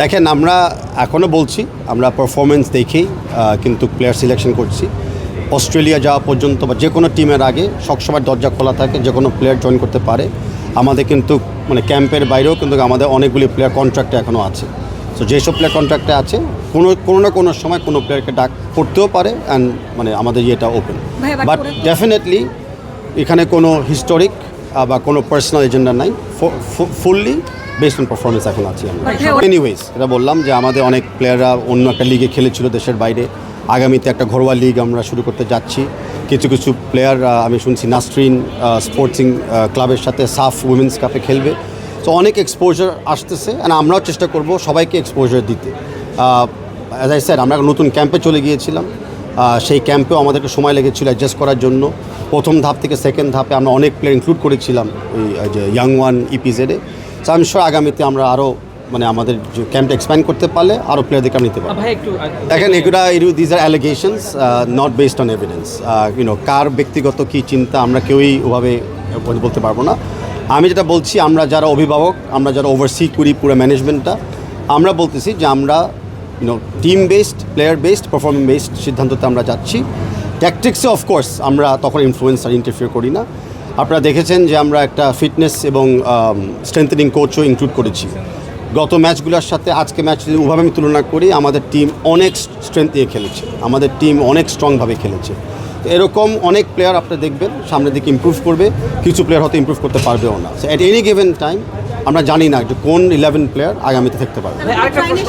দেখেন আমরা এখনও বলছি আমরা পারফরমেন্স দেখেই কিন্তু প্লেয়ার সিলেকশন করছি। অস্ট্রেলিয়া যাওয়া পর্যন্ত বা যে কোনো টিমের আগে সবসময় দরজা খোলা থাকে যে কোনো প্লেয়ার জয়েন করতে পারে। আমাদের কিন্তু মানে ক্যাম্পের বাইরেও কিন্তু আমাদের অনেকগুলি প্লেয়ার কন্ট্রাক্টে এখনও আছে। সো যেসব প্লেয়ার কন্ট্রাক্টে আছে কোনো কোনো না কোনো সময় কোনো প্লেয়ারকে ডাক করতেও পারে অ্যান্ড মানে আমাদের ইয়েটা ওপেন বাট ডেফিনেটলি এখানে কোনো হিস্টোরিক বা কোনো পার্সোনাল এজেন্ডা নাই ফুললি বেসড অন পারফরমেন্স এখন আছি আমরা। এনিওয়েজ এটা বললাম যে আমাদের অনেক প্লেয়াররা অন্য একটা লিগে খেলেছিল দেশের বাইরে। আগামীতে একটা ঘরোয়া লিগ আমরা শুরু করতে যাচ্ছি। কিছু কিছু প্লেয়ার আমি শুনছি নাসরিন স্পোর্টসিং ক্লাবের সাথে সাফ উইমেন্স কাপে খেলবে। তো অনেক এক্সপোজার আসতেছে আর আমরাও চেষ্টা করব সবাইকে এক্সপোজার দিতে। স্যার আমরা নতুন ক্যাম্পে চলে গিয়েছিলাম। সেই ক্যাম্পেও আমাদেরকে সময় লেগেছিল অ্যাডজাস্ট করার জন্য। প্রথম ধাপ থেকে সেকেন্ড ধাপে আমরা অনেক প্লেয়ার ইনক্লুড করেছিলাম ওই যে ইয়াং ওয়ান ইপিজেডে সো আমি শিওর আগামীতে আমরা আরও মানে আমাদের যে ক্যাম্পটা এক্সপ্যান্ড করতে পারলে আরও প্লেয়ারদেরকে আমরা নিতে পারব। দেখেন এগুলা these are allegations not based on evidence you know কার ব্যক্তিগত কী চিন্তা আমরা কেউই ওভাবে বলতে পারব না। আমি যেটা বলছি আমরা যারা অভিভাবক আমরা যারা ওভারসি করি পুরো ম্যানেজমেন্টটা আমরা বলতেছি যে আমরা you know team based player based performing based সিদ্ধান্ততে আমরা যাচ্ছি। ট্যাকটিক্সে অফকোর্স আমরা তখন ইনফ্লুয়েন্স আর ইন্টারফিয়ার করি না। আপনারা দেখেছেন যে আমরা একটা ফিটনেস এবং স্ট্রেংথেনিং কোচও ইনক্লুড করেছি। গত ম্যাচগুলোর সাথে আজকে ম্যাচ যদি ওভাবে আমি তুলনা করি, আমাদের টিম অনেক স্ট্রেংথ দিয়ে খেলেছে। আমাদের টিম অনেক স্ট্রংভাবে খেলেছে। এরকম অনেক প্লেয়ার আপনারা দেখবেন, সামনের দিকে ইম্প্রুভ করবে, কিছু প্লেয়ার হয়তো ইম্প্রুভ করতে পারবেও না। অ্যাট এনি গিভেন টাইম আমরা জানি না যে কোন ইলেভেন প্লেয়ার আগামীতে থাকতে পারবে। প্রশ্ন।